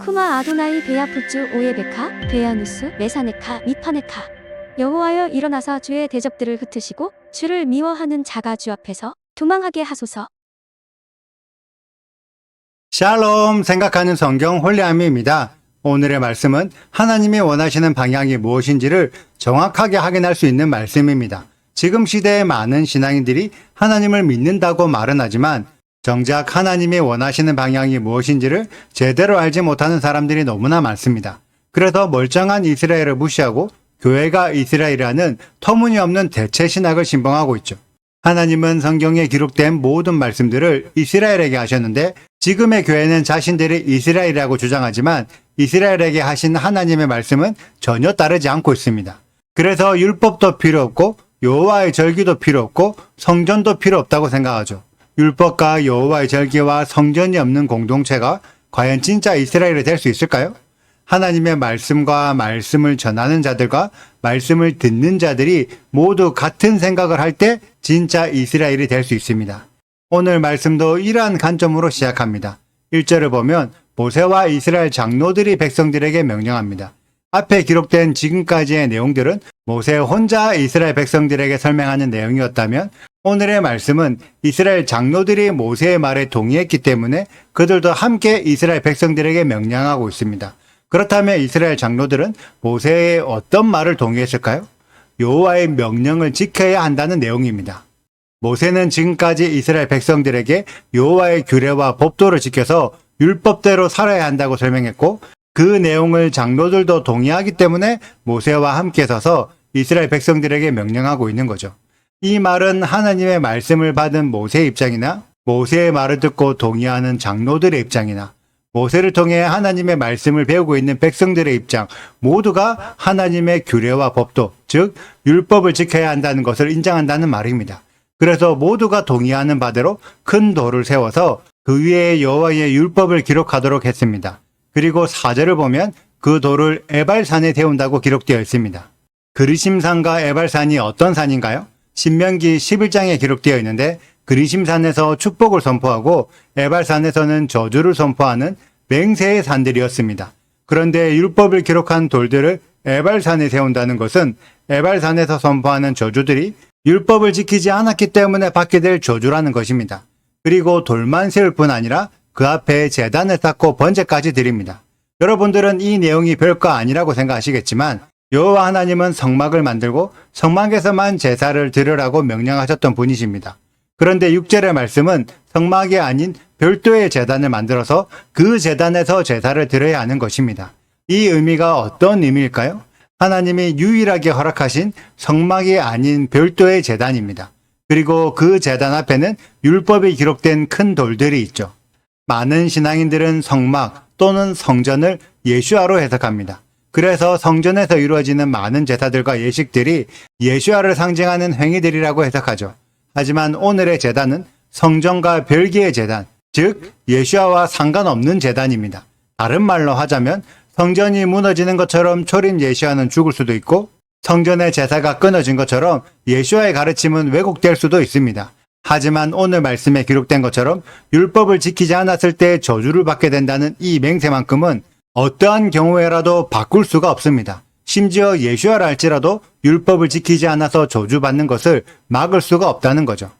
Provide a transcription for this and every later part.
쿠마 아도나이 베야푸츠 오예베카 베야누스 메사네카 미파네카 여호와여 일어나사 주의 대적들을 흩으시고 주를 미워하는 자가 주 앞에서 도망하게 하소서 샬롬 생각하는 성경 홀리아미입니다. 오늘의 말씀은 하나님이 원하시는 방향이 무엇인지를 정확하게 확인할 수 있는 말씀입니다. 지금 시대의 많은 신앙인들이 하나님을 믿는다고 말은 하지만 정작 하나님이 원하시는 방향이 무엇인지를 제대로 알지 못하는 사람들이 너무나 많습니다. 그래서 멀쩡한 이스라엘을 무시하고 교회가 이스라엘이라는 터무니없는 대체 신학을 신봉하고 있죠. 하나님은 성경에 기록된 모든 말씀들을 이스라엘에게 하셨는데 지금의 교회는 자신들이 이스라엘이라고 주장하지만 이스라엘에게 하신 하나님의 말씀은 전혀 따르지 않고 있습니다. 그래서 율법도 필요 없고 여호와의 절기도 필요 없고 성전도 필요 없다고 생각하죠. 율법과 여호와의 절기와 성전이 없는 공동체가 과연 진짜 이스라엘이 될 수 있을까요? 하나님의 말씀과 말씀을 전하는 자들과 말씀을 듣는 자들이 모두 같은 생각을 할 때 진짜 이스라엘이 될 수 있습니다. 오늘 말씀도 이러한 관점으로 시작합니다. 1절을 보면 모세와 이스라엘 장로들이 백성들에게 명령합니다. 앞에 기록된 지금까지의 내용들은 모세 혼자 이스라엘 백성들에게 설명하는 내용이었다면 오늘의 말씀은 이스라엘 장로들이 모세의 말에 동의했기 때문에 그들도 함께 이스라엘 백성들에게 명령하고 있습니다. 그렇다면 이스라엘 장로들은 모세의 어떤 말을 동의했을까요? 여호와의 명령을 지켜야 한다는 내용입니다. 모세는 지금까지 이스라엘 백성들에게 여호와의 규례와 법도를 지켜서 율법대로 살아야 한다고 설명했고 그 내용을 장로들도 동의하기 때문에 모세와 함께 서서 이스라엘 백성들에게 명령하고 있는 거죠. 이 말은 하나님의 말씀을 받은 모세의 입장이나 모세의 말을 듣고 동의하는 장로들의 입장이나 모세를 통해 하나님의 말씀을 배우고 있는 백성들의 입장 모두가 하나님의 규례와 법도, 즉 율법을 지켜야 한다는 것을 인정한다는 말입니다. 그래서 모두가 동의하는 바대로 큰 돌을 세워서 그 위에 여호와의 율법을 기록하도록 했습니다. 그리고 사절을 보면 그 돌을 에발산에 태운다고 기록되어 있습니다. 그리심산과 에발산이 어떤 산인가요? 신명기 11장에 기록되어 있는데 그리심산에서 축복을 선포하고 에발산에서는 저주를 선포하는 맹세의 산들이었습니다. 그런데 율법을 기록한 돌들을 에발산에 세운다는 것은 에발산에서 선포하는 저주들이 율법을 지키지 않았기 때문에 받게 될 저주라는 것입니다. 그리고 돌만 세울 뿐 아니라 그 앞에 재단을 쌓고 번제까지 드립니다. 여러분들은 이 내용이 별거 아니라고 생각하시겠지만 여호와 하나님은 성막을 만들고 성막에서만 제사를 드리라고 명령하셨던 분이십니다. 그런데 6절의 말씀은 성막이 아닌 별도의 재단을 만들어서 그 재단에서 제사를 드려야 하는 것입니다. 이 의미가 어떤 의미일까요? 하나님이 유일하게 허락하신 성막이 아닌 별도의 재단입니다. 그리고 그 재단 앞에는 율법이 기록된 큰 돌들이 있죠. 많은 신앙인들은 성막 또는 성전을 예수아로 해석합니다. 그래서 성전에서 이루어지는 많은 제사들과 예식들이 예수아를 상징하는 행위들이라고 해석하죠. 하지만 오늘의 재단은 성전과 별개의 재단, 즉 예수아와 상관없는 재단입니다. 다른 말로 하자면 성전이 무너지는 것처럼 초림 예수아는 죽을 수도 있고 성전의 제사가 끊어진 것처럼 예수아의 가르침은 왜곡될 수도 있습니다. 하지만 오늘 말씀에 기록된 것처럼 율법을 지키지 않았을 때 저주를 받게 된다는 이 맹세만큼은 어떠한 경우에라도 바꿀 수가 없습니다. 심지어 예수아라 할지라도 율법을 지키지 않아서 저주받는 것을 막을 수가 없다는 거죠.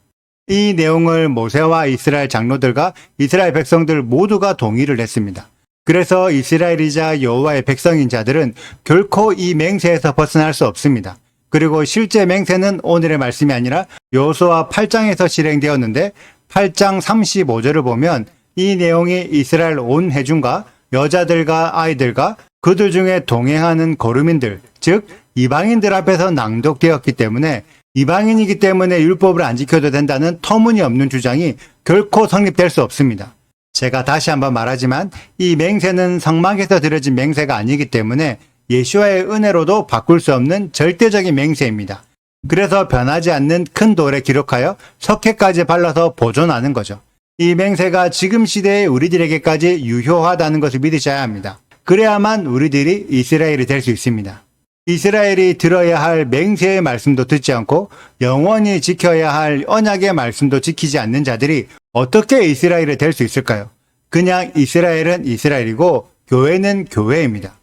이 내용을 모세와 이스라엘 장로들과 이스라엘 백성들 모두가 동의를 했습니다. 그래서 이스라엘이자 여호와의 백성인 자들은 결코 이 맹세에서 벗어날 수 없습니다. 그리고 실제 맹세는 오늘의 말씀이 아니라 여호수아 8장에서 실행되었는데 8장 35절을 보면 이 내용이 이스라엘 온 회중과 여자들과 아이들과 그들 중에 동행하는 거류민들, 즉 이방인들 앞에서 낭독되었기 때문에 이방인이기 때문에 율법을 안 지켜도 된다는 터무니없는 주장이 결코 성립될 수 없습니다. 제가 다시 한번 말하지만 이 맹세는 성막에서 드려진 맹세가 아니기 때문에 예수와의 은혜로도 바꿀 수 없는 절대적인 맹세입니다. 그래서 변하지 않는 큰 돌에 기록하여 석회까지 발라서 보존하는 거죠. 이 맹세가 지금 시대의 우리들에게까지 유효하다는 것을 믿으셔야 합니다. 그래야만 우리들이 이스라엘이 될 수 있습니다. 이스라엘이 들어야 할 맹세의 말씀도 듣지 않고 영원히 지켜야 할 언약의 말씀도 지키지 않는 자들이 어떻게 이스라엘이 될 수 있을까요? 그냥 이스라엘은 이스라엘이고 교회는 교회입니다.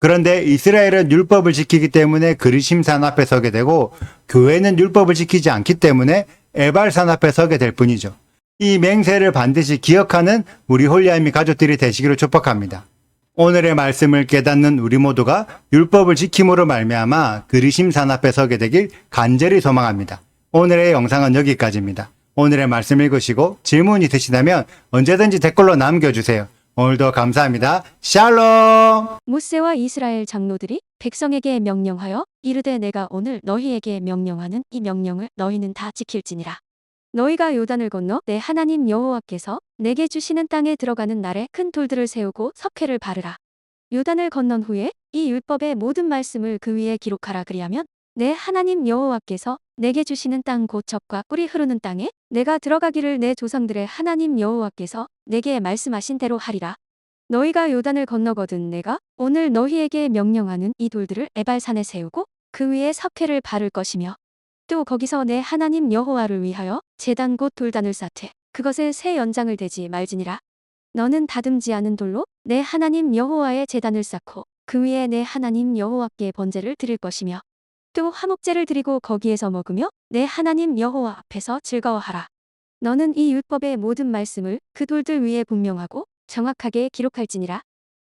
그런데 이스라엘은 율법을 지키기 때문에 그리심산 앞에 서게 되고 교회는 율법을 지키지 않기 때문에 에발산 앞에 서게 될 뿐이죠. 이 맹세를 반드시 기억하는 우리 홀리아미 가족들이 되시기를 축복합니다. 오늘의 말씀을 깨닫는 우리 모두가 율법을 지킴으로 말미암아 그리심산 앞에 서게 되길 간절히 소망합니다. 오늘의 영상은 여기까지입니다. 오늘의 말씀 읽으시고 질문 있으시다면 언제든지 댓글로 남겨주세요. 오늘도 감사합니다. 샬롬! 모세와 이스라엘 장로들이 백성에게 명령하여 이르되 내가 오늘 너희에게 명령하는 이 명령을 너희는 다 지킬지니라. 너희가 요단을 건너 내 하나님 여호와께서 내게 주시는 땅에 들어가는 날에 큰 돌들을 세우고 석회를 바르라. 요단을 건넌 후에 이 율법의 모든 말씀을 그 위에 기록하라 그리하면 내 하나님 여호와께서 내게 주시는 땅곧 젖과 꿀이 흐르는 땅에 내가 들어가기를 내 조상들의 하나님 여호와께서 내게 말씀하신 대로 하리라. 너희가 요단을 건너거든 내가 오늘 너희에게 명령하는 이 돌들을 에발산에 세우고 그 위에 석회를 바를 것이며 또 거기서 내 하나님 여호와를 위하여 제단 곧 돌단을 쌓되 그것에 새 연장을 대지 말지니라. 너는 다듬지 않은 돌로 내 하나님 여호와의 제단을 쌓고 그 위에 내 하나님 여호와께 번제를 드릴 것이며 또 화목제를 드리고 거기에서 먹으며 내 하나님 여호와 앞에서 즐거워하라. 너는 이 율법의 모든 말씀을 그 돌들 위에 분명하고 정확하게 기록할지니라.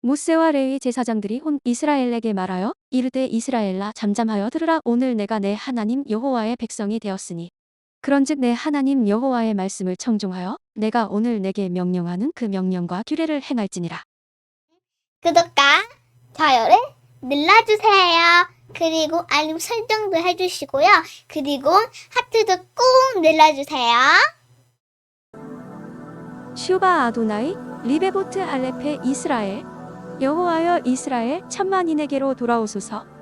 모세와 레위 제사장들이 온 이스라엘에게 말하여 이르되 이스라엘라 잠잠하여 들으라 오늘 내가 내 하나님 여호와의 백성이 되었으니 그런즉 내 하나님 여호와의 말씀을 청종하여 내가 오늘 내게 명령하는 그 명령과 규례를 행할지니라. 구독과 좋아요를 눌러주세요. 그리고 알림 설정도 해주시고요. 그리고 하트도 꼭 눌러주세요. 슈바 아도나이 리베보트 알레페 이스라엘 여호와여 이스라엘 천만인에게로 돌아오소서